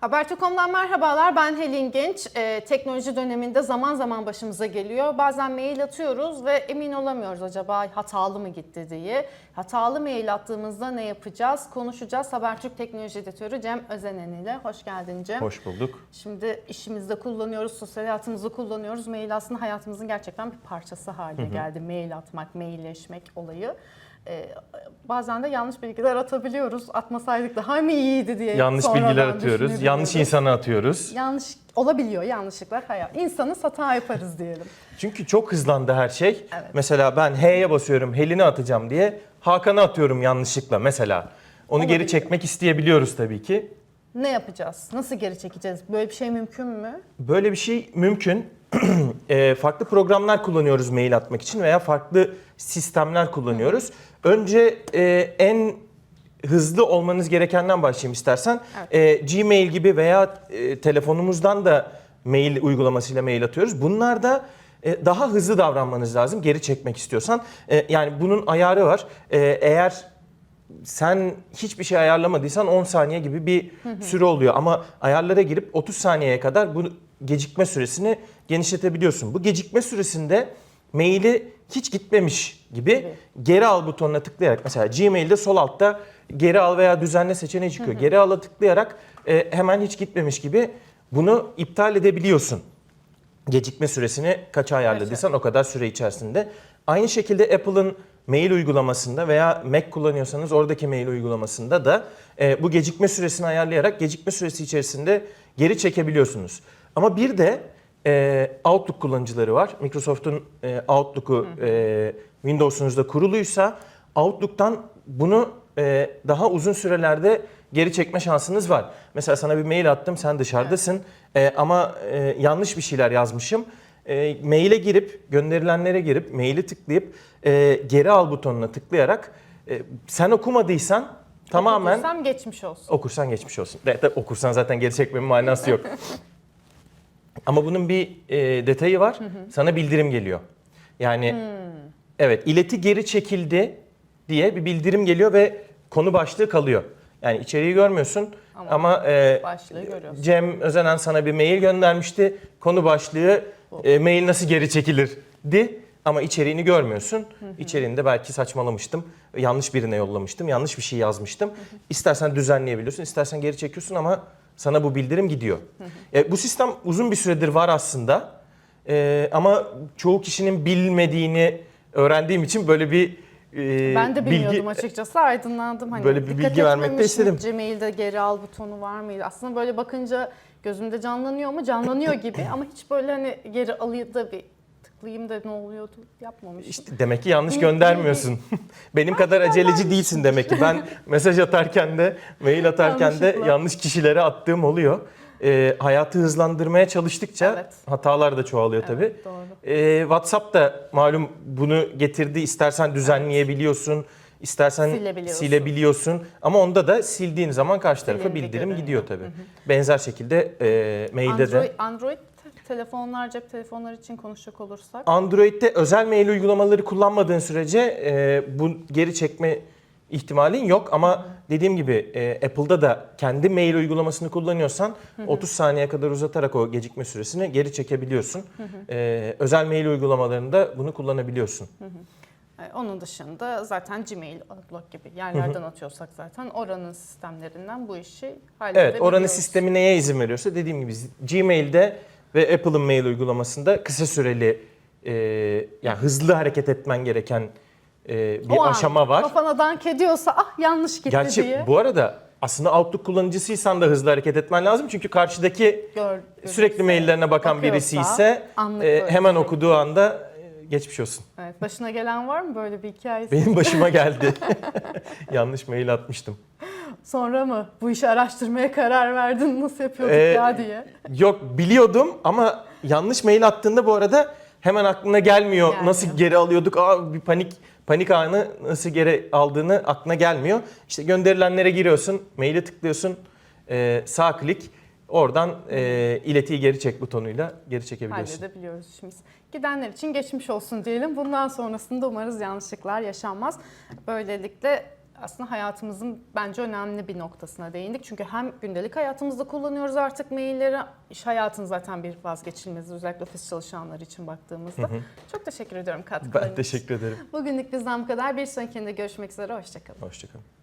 Habertürk.com'dan merhabalar. Ben Helin Genç. Ee, teknoloji döneminde zaman zaman başımıza geliyor. Bazen mail atıyoruz ve emin olamıyoruz acaba hatalı mı gitti diye. Hatalı mail attığımızda ne yapacağız? Konuşacağız. Habertürk Teknoloji Editörü Cem Özenen ile. Hoş geldin Cem. Hoş bulduk. Şimdi işimizde kullanıyoruz, sosyal hayatımızda kullanıyoruz. Mail aslında hayatımızın gerçekten bir parçası haline geldi. Mail atmak, mailleşmek olayı. Ee, bazen de yanlış bilgiler atabiliyoruz. Atmasaydık daha mı iyiydi diye Yanlış bilgiler atıyoruz. Yanlış insana atıyoruz. Yanlış olabiliyor yanlışlıklar hayat. İnsanız hata yaparız diyelim. Çünkü çok hızlandı her şey. Evet. Mesela ben H'ye basıyorum, Helin'i atacağım diye Hakan'ı atıyorum yanlışlıkla mesela. Onu Olabilir. geri çekmek isteyebiliyoruz tabii ki. Ne yapacağız? Nasıl geri çekeceğiz? Böyle bir şey mümkün mü? Böyle bir şey mümkün. Eee, farklı programlar kullanıyoruz mail atmak için veya farklı sistemler kullanıyoruz. Önce eee, en hızlı olmanız gerekenden başlayayım istersen. Eee, Gmail gibi veya eee, telefonumuzdan da mail uygulamasıyla mail atıyoruz. Bunlarda e, daha hızlı davranmanız lazım geri çekmek istiyorsan. E, yani bunun ayarı var. E, eğer sen hiçbir şey ayarlamadıysan 10 saniye gibi bir süre oluyor ama ayarlara girip 30 saniyeye kadar bu gecikme süresini genişletebiliyorsun. Bu gecikme süresinde maili hiç gitmemiş gibi geri al butonuna tıklayarak mesela Gmail'de sol altta geri al veya düzenle seçeneği çıkıyor. Geri al'a tıklayarak e, hemen hiç gitmemiş gibi bunu iptal edebiliyorsun gecikme süresini kaça ayarladıysan o kadar süre içerisinde. Aynı şekilde Apple'ın mail uygulamasında veya Mac kullanıyorsanız oradaki mail uygulamasında da e, bu gecikme süresini ayarlayarak gecikme süresi içerisinde geri çekebiliyorsunuz. Ama bir de e, Outlook kullanıcıları var. Microsoft'un e, Outlook'u e, Windows'unuzda kuruluysa Outlook'tan bunu e, daha uzun sürelerde geri çekme şansınız var. Mesela sana bir mail attım, sen dışarıdasın E, ama e, yanlış bir şeyler yazmışım. E, maile girip, gönderilenlere girip, maili tıklayıp e, geri al butonuna tıklayarak e, sen okumadıysan tamamen Okursam geçmiş olsun. okursan geçmiş olsun. De, de- okursan zaten geri çekmemin manası yok. Ama bunun bir e, detayı var. Sana bildirim geliyor. Yani evet ileti geri çekildi diye bir bildirim geliyor ve konu başlığı kalıyor. Yani içeriği görmüyorsun Ama ama, e, başlığı görüyorsun. Cem Özenen sana bir mail göndermişti. Konu başlığı e, mail nasıl geri çekilir di ama içeriğini görmüyorsun. İçeriğinde belki saçmalamıştım. Yanlış birine yollamıştım. Yanlış bir şey yazmıştım. İstersen düzenleyebiliyorsun, istersen geri çekiyorsun ama sana bu bildirim gidiyor. E, bu sistem uzun bir süredir var aslında. E, ama çoğu kişinin bilmediğini öğrendiğim için böyle bir e, Ben de bilmiyordum bilgi açıkçası aydınlandım. Hani Böyle bir bilgi vermek de etmemişim. istedim. Gmail'de geri al butonu var mıydı? Aslında böyle bakınca gözümde canlanıyor mu? Canlanıyor gibi ama hiç böyle hani geri alayım da bir tıklayayım da ne oluyordu yapmamışım. İşte demek ki yanlış göndermiyorsun. Benim kadar aceleci değilsin demek ki. Ben mesaj atarken de, mail atarken de yanlış kişilere attığım oluyor. Ee, hayatı hızlandırmaya çalıştıkça Evet. hatalar da çoğalıyor tabii. Evet, doğru. Ee, WhatsApp da malum bunu getirdi. İstersen düzenleyebiliyorsun, istersen Silebiliyorsun. silebiliyorsun. Ama onda da sildiğin zaman karşı tarafa Silindi bildirim görünüyor. gidiyor tabii. Benzer şekilde e, mailde de. Android, Android telefonlar, cep telefonları için konuşacak olursak. Android'de özel mail uygulamaları kullanmadığın sürece e, bu geri çekme ihtimalin yok ama dediğim gibi e, Apple'da da kendi mail uygulamasını kullanıyorsan 30 saniye kadar uzatarak o gecikme süresini geri çekebiliyorsun. E, özel mail uygulamalarında bunu kullanabiliyorsun. E, Onun dışında zaten Gmail, Outlook gibi yerlerden atıyorsak zaten oranın sistemlerinden bu işi halledebiliyoruz. Evet, oranın sistemi neye izin veriyorsa dediğim gibi Gmail'de ve Apple'ın mail uygulamasında kısa süreli e, yani hızlı hareket etmen gereken e, bir O an aşama var. Kafana dank ediyorsa ah yanlış gitti Gerçi diye. bu arada aslında Outlook kullanıcısıysan da hızlı hareket etmen lazım. Çünkü karşıdaki Gör- sürekli maillerine bakan birisi ise e, hemen şey. okuduğu anda e, geçmiş olsun. Evet, başına gelen var mı böyle bir hikayesi? Benim başıma geldi. Yanlış mail atmıştım. Sonra mı bu işi araştırmaya karar verdin nasıl yapıyorduk Ee, ya diye? Yok biliyordum ama yanlış mail attığında bu arada hemen aklına gelmiyor. Gelmiyor. Nasıl geri alıyorduk? Aa, bir panik panik anı nasıl geri aldığını aklına gelmiyor. İşte gönderilenlere giriyorsun, maili tıklıyorsun, e, sağ klik oradan e, iletiyi geri çek butonuyla geri çekebiliyorsun. Halledebiliyoruz işimiz. Gidenler için geçmiş olsun diyelim. Bundan sonrasında umarız yanlışlıklar yaşanmaz. Böylelikle aslında hayatımızın bence önemli bir noktasına değindik. Çünkü hem gündelik hayatımızda kullanıyoruz artık mailleri. İş hayatın zaten bir vazgeçilmezi özellikle ofis çalışanları için baktığımızda. Çok teşekkür ediyorum katkılarınız Ben teşekkür ederim. Bugünlük bizden bu kadar. Bir sonrakinde görüşmek üzere. Hoşçakalın. Hoşçakalın.